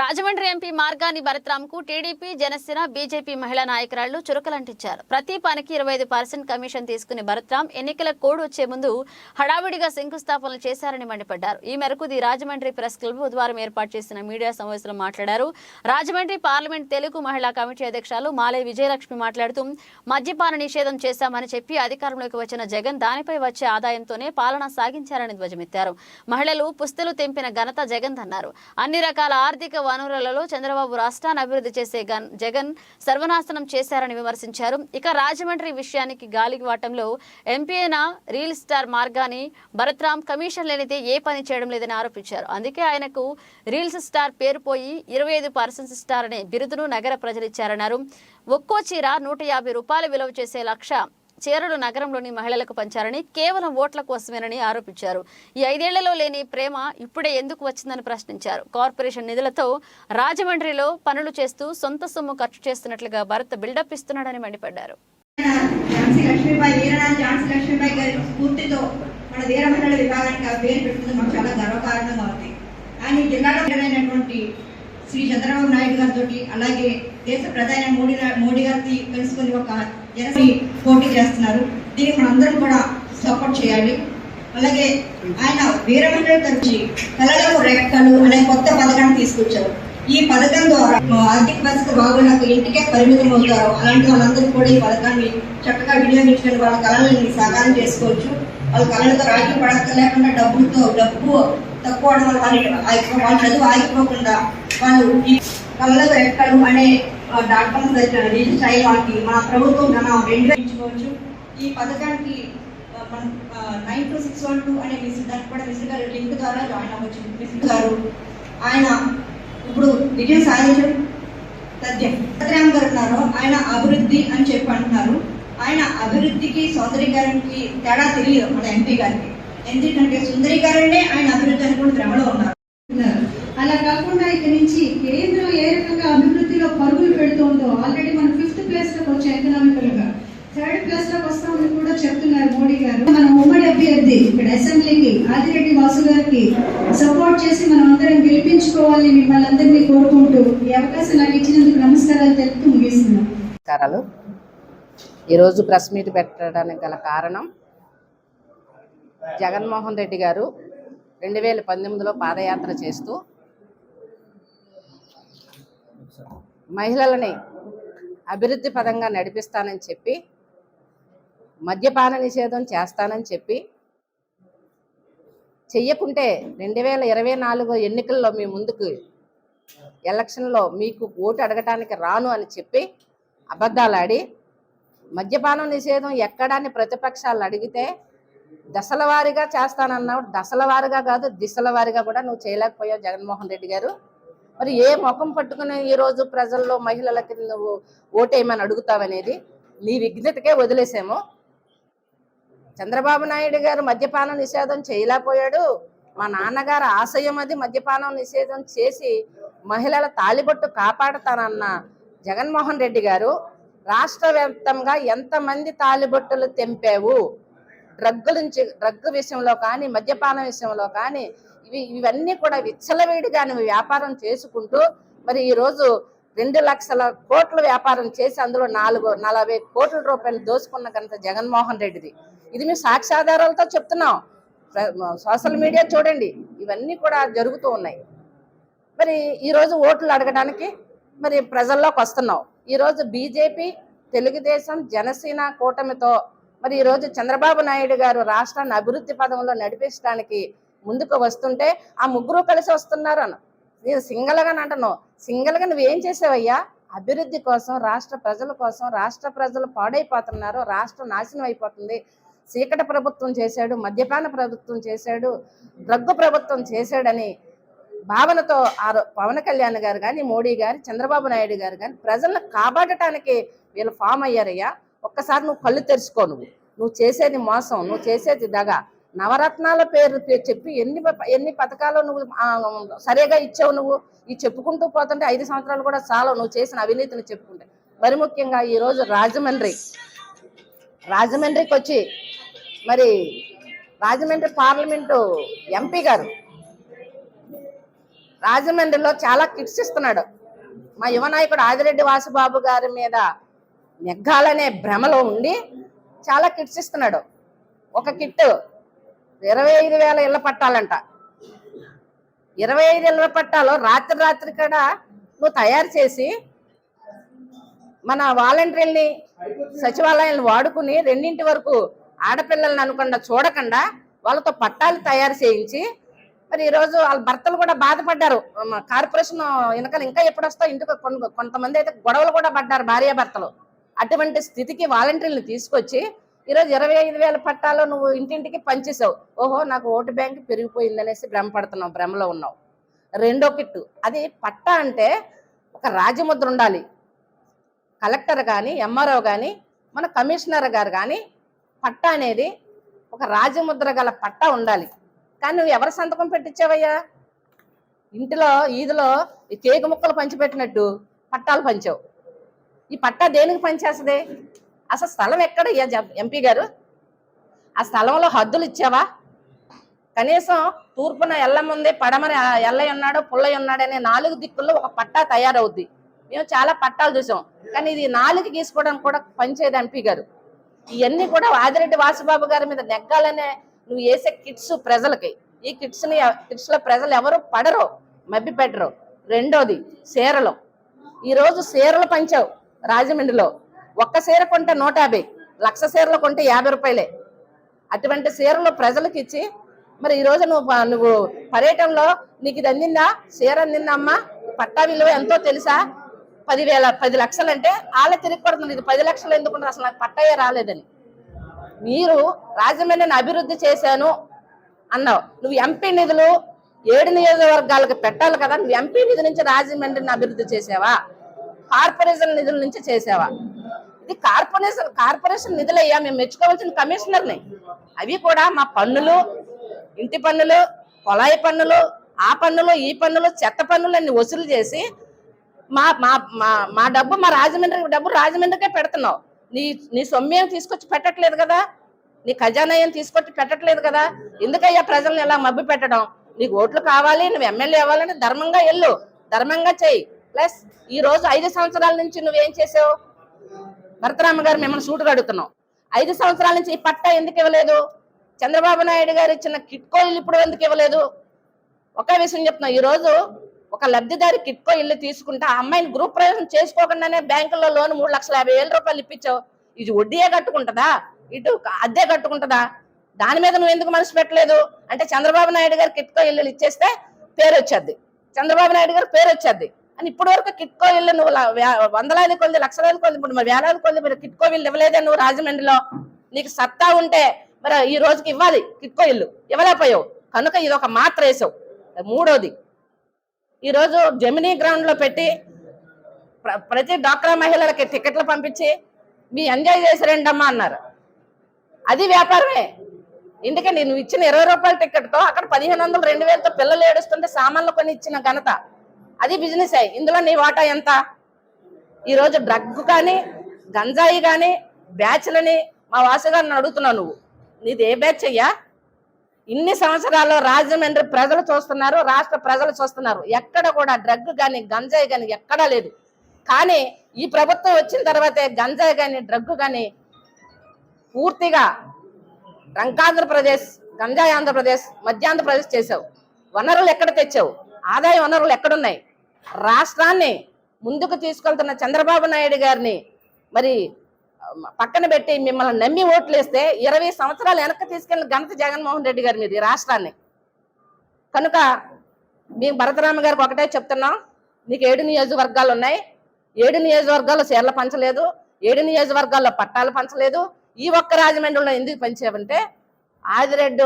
Rajahmundry MP Margani భరత్రామ్కు TDP Janasena BJP మహిళా నాయకురాళ్ళు చురకలంటించారు. ప్రతి పనికి ఇరవై ఐదు పర్సెంట్ కమిషన్ తీసుకుని భరత్రామ్ ఎన్నికల కోడ్ వచ్చే ముందు హడావిడిగా శంకుస్థాపనలు చేశారని మండిపడ్డారు. ఈ మేరకు ది రాజమండ్రి ప్రెస్ క్లబ్ బుధవారం ఏర్పాటు చేసిన మీడియా సమావేశంలో మాట్లాడారు. రాజమండ్రి పార్లమెంట్ తెలుగు మహిళా కమిటీ అధ్యక్షులు మాలే విజయలక్ష్మి మాట్లాడుతూ మద్యపాన నిషేధం చేశామని చెప్పి అధికారంలోకి వచ్చిన జగన్ దానిపై వచ్చే ఆదాయంతోనే పాలన సాగించారని ధ్వజమెత్తారు. మహిళలు పుస్తలు తెంపిన ఘనత జగన్ అన్నారు అన్ని రకాల ఆర్థిక వనరులలో చంద్రబాబు రాష్ట్రాన్ని అభివృద్ధి చేసే గన్- జగన్ సర్వనాశనం చేశారని విమర్శించారు. ఇక రాజమండ్రి విషయానికి గాలికి వాటంలో అయిన real star Margani Bharatram commission లేనిదే ఏ పని చేయడం లేదని ఆరోపించారు. అందుకే ఆయనకు రీల్స్ స్టార్ పేరు పోయి ఇరవై ఐదు పర్సెంట్ స్టార్ అనే బిరుదును నగర ప్రజలు ఇచ్చారన్నారు. ఒక్కో చీర నూట యాభై రూపాయలు విలువ చేసే లక్ష చీరలు నగరంలోని మహిళలకు పంచారని కేవలం ఓట్ల కోసమేనని ఆరోపించారు. ఈ ఐదేళ్ళలో లేని ప్రేమ ఇప్పుడే ఎందుకు వచ్చిందని ప్రశ్నించారు. కార్పొరేషన్ నిధులతో రాజమండ్రిలో పనులు చేస్తూ సొంత సొమ్ము ఖర్చు చేస్తున్నట్లుగా భరత్ బిల్డప్ ఇస్తున్నాడని మండిపడ్డారు. మన వీర మహిళల విభాగానికి ఆ పేరు పెట్టింది మాకు చాలా గర్వకారణంగా ఉంది. ఆయన జిల్లాలో అయినటువంటి శ్రీ చంద్రబాబు నాయుడు గారితో అలాగే దేశ ప్రధాని మోడీ మోడీ గారికి కలుసుకుని ఒక జనసి పోటీ చేస్తున్నారు. దీనికి మనందరం కూడా సపోర్ట్ చేయాలి. అలాగే ఆయన వీర తరచి కళలకు రెక్కలు అనే కొత్త పథకాన్ని తీసుకొచ్చారు. ఈ పథకం ద్వారా ఆర్థిక పరిస్థితి బాగున్నకు ఇంటికే పరిమితం అవుతారు. అలాంటి వాళ్ళందరూ కూడా ఈ పథకాన్ని చక్కగా వినియోగించుకొని వాళ్ళ కళలని సాకారం చేసుకోవచ్చు. వాళ్ళ కళలతో రాజీ పడక లేకుండా డబ్బులతో డబ్బు తక్కువ అవడం వల్ల వాళ్ళ వాళ్ళ చదువు ఆగిపోకుండా వాళ్ళు ఈ కళలకు రెక్కలు అనే డాట్ కామ్ రిజిస్టర్ అయ్యి మన ప్రభుత్వం మన రెండు ఇచ్చుకోవచ్చు ఈ పథకానికి మనం nine two six one two అనే మిస్ దానికి కూడా మిస్ గారు లింక్ ద్వారా జాయిన్ అవ్వచ్చు. మిస్ గారు ఆయన ఇప్పుడు విజయం సాధించడం తథ్యం. భద్రాం గారు ఉన్నారు ఆయన అభివృద్ధి అని చెప్పి అంటున్నారు. ఆయన అభివృద్ధికి సౌందర్యీకరణకి తేడా తెలియదు మన ఎంపీ గారికి. ఎందుకంటే సుందరీకరణే ఆయన అభివృద్ధి అని కూడా భ్రమలో ఉన్నారు. పరుగులు పెడుతోందో ఆల్రెడీ మనం ఫిఫ్త్ ప్లేస్లోకి వచ్చాం ఎకనామికల్గా థర్డ్ ప్లేస్లోకి వస్తామని కూడా చెప్తున్నారు మోడీ గారు. మన ఉమ్మడి అభ్యర్థి ఇక్కడ అసెంబ్లీకి ఆదిరెడ్డి వాసు గారికి సపోర్ట్ చేసి మనం అందరం గెలిపించుకోవాలి మిమ్మల్ని అందరినీ కోరుకుంటూ ఈ అవకాశం నాకు ఇచ్చినందుకు నమస్కారాలు తెలుపుతూ ముగిస్తున్నాం నమస్కారాలు. ఈరోజు ప్రెస్ మీట్ పెట్టడానికి గల కారణం జగన్మోహన్ రెడ్డి గారు రెండు వేల పంతొమ్మిదిలో పాదయాత్ర చేస్తూ మహిళలని అభివృద్ధి పదంగా నడిపిస్తానని చెప్పి మద్యపాన నిషేధం చేస్తానని చెప్పి చెయ్యకుంటే రెండు వేల ఇరవై నాలుగు ఎన్నికల్లో మీ ముందుకు ఎలక్షన్లో మీకు ఓటు అడగటానికి రాను అని చెప్పి అబద్ధాలాడి మద్యపానం నిషేధం ఎక్కడాన్ని ప్రతిపక్షాలు అడిగితే దశల వారీగా చేస్తానన్నావు. దశల వారీగా కాదు దిశల వారీగా కూడా నువ్వు చేయలేకపోయావు జగన్మోహన్ రెడ్డి గారు. మరి ఏ ముఖం పట్టుకుని ఈ రోజు ప్రజల్లో మహిళలకి నువ్వు ఓటేయమని అడుగుతావనేది నీ విఘ్నతకే వదిలేసాము. చంద్రబాబు నాయుడు గారు మద్యపానం నిషేధం చేయలేకపోయాడు. మా నాన్నగారు ఆశయం అది మద్యపానం నిషేధం చేసి మహిళల తాలిబొట్టు కాపాడతానన్న జగన్మోహన్ రెడ్డి గారు రాష్ట్ర వ్యాప్తంగా ఎంతమంది తాలిబొట్టులు తెంపావు? డ్రగ్గుల నుంచి డ్రగ్ విషయంలో కానీ మద్యపానం విషయంలో కానీ ఇవి ఇవన్నీ కూడా విచ్చలవేడిగా నువ్వు వ్యాపారం చేసుకుంటూ మరి ఈరోజు రెండు లక్షల కోట్ల వ్యాపారం చేసి అందులో నాలుగు నలభై కోట్ల రూపాయలు దోచుకున్న ఘనత జగన్మోహన్ రెడ్డిది. ఇది మేము సాక్ష్యాధారాలతో చెప్తున్నాం. సోషల్ మీడియా చూడండి. ఇవన్నీ కూడా జరుగుతూ ఉన్నాయి. మరి ఈరోజు ఓట్లు అడగడానికి మరి ప్రజల్లోకి వస్తున్నావు ఈరోజు బీజేపీ తెలుగుదేశం జనసేన కూటమితో మరి ఈరోజు చంద్రబాబు నాయుడు గారు రాష్ట్రాన్ని అభివృద్ధి పదంలో నడిపించడానికి ముందుకు వస్తుంటే ఆ ముగ్గురు కలిసి వస్తున్నారు అన్న నేను సింగల్గా అంటను సింగల్గా నువ్వేం చేసావయ్యా? అభివృద్ధి కోసం రాష్ట్ర ప్రజల కోసం రాష్ట్ర ప్రజలు పాడైపోతున్నారు రాష్ట్రం నాశనం అయిపోతుంది. చీకటి ప్రభుత్వం చేశాడు మద్యపాన ప్రభుత్వం చేశాడు డ్రగ్గు ప్రభుత్వం చేశాడని భావనతో ఆ పవన్ కళ్యాణ్ గారు కానీ మోడీ గారు చంద్రబాబు నాయుడు గారు కానీ ప్రజలను కాపాడటానికి వీళ్ళు ఫామ్ అయ్యారయ్యా. ఒక్కసారి నువ్వు కళ్ళు తెరుచుకో నువ్వు. నువ్వు చేసేది మోసం నువ్వు చేసేది దగ. నవరత్నాల పేరు చెప్పి ఎన్ని ప- ఎన్ని పథకాలు నువ్వు సరిగా ఇచ్చావు నువ్వు? ఇవి చెప్పుకుంటూ పోతుంటే ఐదు సంవత్సరాలు కూడా చాలా నువ్వు చేసిన అవినీతిని చెప్పుకుంటే. మరి ముఖ్యంగా ఈరోజు రాజమండ్రి. రాజమండ్రికి వచ్చి మరి రాజమండ్రి పార్లమెంటు ఎంపీ గారు రాజమండ్రిలో చాలా కిట్స్ ఇస్తున్నాడు. మా యువ నాయకుడు ఆదిరెడ్డి వాసుబాబు గారి మీద నెగ్గాలనే భ్రమలో ఉండి చాలా కిట్స్ ఇస్తున్నాడు. ఒక కిట్ ఇరవై ఐదు వేల ఇళ్ళ పట్టాలంట. ఇరవై ఐదు ఇళ్ళ పట్టాలు రాత్రి రాత్రి కూడా నువ్వు తయారు చేసి మన వాలంటీర్ని సచివాలయాలను వాడుకుని రెండింటి వరకు ఆడపిల్లల్ని అనుకుండా చూడకుండా వాళ్ళతో పట్టాలు తయారు చేయించి మరి ఈరోజు వాళ్ళ భర్తలు కూడా బాధపడ్డారు. కార్పొరేషన్ వెనకాల ఇంకా ఎప్పుడు వస్తా ఇంటికి కొంతమంది అయితే గొడవలు కూడా పడ్డారు భార్యాభర్తలు. అటువంటి స్థితికి వాలంటీర్లు తీసుకొచ్చి ఈరోజు ఇరవై ఐదు వేల పట్టాలు నువ్వు ఇంటింటికి పనిచేసావు ఓహో నాకు ఓటు బ్యాంక్ పెరిగిపోయిందనేసి భ్రమపడుతున్నావు భ్రమలో ఉన్నావు. రెండో కిట్టు. అది పట్టా అంటే ఒక రాజముద్ర ఉండాలి. కలెక్టర్ కానీ ఎంఆర్ఓ కానీ మన కమిషనర్ గారు కానీ పట్టా అనేది ఒక రాజముద్ర గల పట్టా ఉండాలి. కానీ నువ్వు ఎవరి సంతకం పెట్టించావయ్యా ఇంటిలో ఈదిలో ఈ కేకు ముక్కలు పంచిపెట్టినట్టు పట్టాలు పంచావు. ఈ పట్టా దేనికి పనిచేస్తుంది? అసలు స్థలం ఎక్కడ? ఎంపీ గారు? ఆ స్థలంలో హద్దులు ఇచ్చావా? కనీసం తూర్పున ఎల్లముంది పడమర ఎల్లయ్య ఉన్నాడు పుల్లయ్య ఉన్నాడు అనే నాలుగు దిక్కుల్లో ఒక పట్టా తయారవుద్ది. మేము చాలా పట్టాలు చూసాం. కానీ ఇది నాలుగు గీసుకోవడానికి కూడా పనిచేయదు ఎంపీ గారు. ఇవన్నీ కూడా ఆదిరెడ్డి వాసుబాబు గారి మీద నెగ్గాలనే నువ్వు వేసే కిట్స్ ప్రజలకి. ఈ కిట్స్ని కిట్స్లో ప్రజలు ఎవరు పడరు మబ్బి పెట్టరు రెండోది చీరలు. ఈరోజు చీరలు పంచావు. రాజమండ్రిలో ఒక్క చీర కొంటే నూట యాభై లక్ష చీరలు కొంటే యాభై రూపాయలే. అటువంటి చీరలు ప్రజలకు ఇచ్చి మరి ఈరోజు నువ్వు నువ్వు పర్యటనలో నీకు ఇది అందిందా? చీర అందిందమ్మా పట్టా విలువ ఎంతో తెలుసా? పదివేల పది లక్షలు అంటే వాళ్ళే తిరిగి పడుతుంది ఇది పది లక్షలు ఎందుకుంటారు అసలు నాకు పట్టాయే రాలేదని. మీరు రాజమండ్రిని అభివృద్ధి చేశాను అన్నావు. నువ్వు ఎంపీ నిధులు ఏడు నియోజకవర్గాలకు పెట్టాలి కదా. నువ్వు ఎంపీ నిధి నుంచి రాజమండ్రిని అభివృద్ధి చేసావా? కార్పొరేషన్ నిధుల నుంచి చేసావా? ఇది కార్పొరేషన్ కార్పొరేషన్ నిధులయ్యా మేము మెచ్చుకోవాల్సిన కమిషనర్ని. అవి కూడా మా పన్నులు ఇంటి పన్నులు కొలాయి పన్నులు ఆ పన్నులు ఈ పన్నులు చెత్త పన్నులన్నీ వసూలు చేసి మా మా మా మా డబ్బు మా రాజమండ్రి డబ్బు రాజమండ్రికే పెడుతున్నావు. నీ నీ సొమ్మేం తీసుకొచ్చి పెట్టట్లేదు కదా? నీ ఖజానా ఏం తీసుకొచ్చి పెట్టట్లేదు కదా? ఎందుకయ్యా ప్రజల్ని ఎలా మబ్బి పెట్టడం? నీకు ఓట్లు కావాలి నువ్వు ఎమ్మెల్యే అవ్వాలని ధర్మంగా వెళ్ళు. ధర్మంగా చెయ్యి. ప్లస్ ఈ రోజు ఐదు సంవత్సరాల నుంచి నువ్వేం చేసావు? భరతరామ గారు మిమ్మల్ని సూటుగా అడుగుతున్నావు. ఐదు సంవత్సరాల నుంచి ఈ పట్టా ఎందుకు ఇవ్వలేదు? చంద్రబాబు నాయుడు గారు ఇచ్చిన కిట్కో ఇల్లు ఇప్పుడు ఎందుకు ఇవ్వలేదు? ఒకే విషయం చెప్తున్నావు ఈ రోజు ఒక లబ్ధిదారి కిట్కో ఇల్లు తీసుకుంటే ఆ అమ్మాయిని గ్రూప్ ప్రవేశం చేసుకోకుండానే బ్యాంకులో లోన్ మూడు లక్షల యాభై వేల రూపాయలు ఇప్పించావు. ఇది వడ్డీయే కట్టుకుంటుందా? ఇటు అద్దె కట్టుకుంటుందా? దాని మీద నువ్వు ఎందుకు మనసు పెట్టలేదు? అంటే చంద్రబాబు నాయుడు గారు కిట్కో ఇల్లు ఇచ్చేస్తే పేరు వచ్చేది. చంద్రబాబు నాయుడు గారు పేరు వచ్చేది. అని ఇప్పటి వరకు కిట్కో ఇల్లు నువ్వు వందలాది కొలది లక్షలాది కొలది ఇప్పుడు మరి వేలాది కొద్ది మరి కిట్కో ఇల్లు ఇవ్వలేదే నువ్వు రాజమండ్రిలో. నీకు సత్తా ఉంటే మరి ఈ రోజుకి ఇవ్వాలి కిట్కో ఇల్లు. ఇవ్వలేకపోయావు. కనుక ఇది ఒక మాత్ర వేసావు. మూడోది ఈరోజు జమినీ గ్రౌండ్లో పెట్టి ప్ర- ప్రతి డాక్టర్ మహిళలకి టికెట్లు పంపించి మీ ఎంజాయ్ చేసి రండమ్మా అమ్మా అన్నారు. అది వ్యాపారమే. ఎందుకంటే నువ్వు ఇచ్చిన ఇరవై రూపాయల టికెట్తో అక్కడ పదిహేను వందలు రెండు వేలతో పిల్లలు ఏడుస్తుంటే సామాన్లు కొని ఇచ్చిన ఘనత. అది బిజినెస్. ఇందులో నీ వాటా ఎంత? ఈరోజు డ్రగ్ కానీ గంజాయి కానీ బ్యాచ్లని మా వాసుగారిని అడుగుతున్నావు నువ్వు. నీది ఏ బ్యాచ్ అయ్యా? ఇన్ని సంవత్సరాల్లో రాజమండ్రి ప్రజలు చూస్తున్నారు రాష్ట్ర ప్రజలు చూస్తున్నారు. ఎక్కడ కూడా డ్రగ్ కానీ గంజాయి కానీ ఎక్కడా లేదు. కానీ ఈ ప్రభుత్వం వచ్చిన తర్వాతే గంజాయి కానీ డ్రగ్ కానీ పూర్తిగా రంకాంధ్రప్రదేశ్ గంజాయి ఆంధ్రప్రదేశ్ మధ్యాంధ్రప్రదేశ్ చేసావు వనరులు ఎక్కడ తెచ్చావు? ఆదాయ వనరులు ఎక్కడున్నాయి? రాష్ట్రాన్ని ముందుకు తీసుకెళ్తున్న చంద్రబాబు నాయుడు గారిని మరి పక్కన పెట్టి మిమ్మల్ని నమ్మి ఓట్లు వేస్తే ఇరవై సంవత్సరాలు వెనక్కి తీసుకెళ్ళిన ఘనత జగన్మోహన్ రెడ్డి గారి మీద ఈ రాష్ట్రాన్ని. కనుక మేము భరతరామ గారికి ఒకటే చెప్తున్నాం నీకు ఏడు నియోజకవర్గాలు ఉన్నాయి. ఏడు నియోజకవర్గాల్లో చీరలు పంచలేదు ఏడు నియోజకవర్గాల్లో పట్టాలు పంచలేదు. ఈ ఒక్క రాజమండ్రిలో ఎందుకు పంచావంటే ఆదిరెడ్డి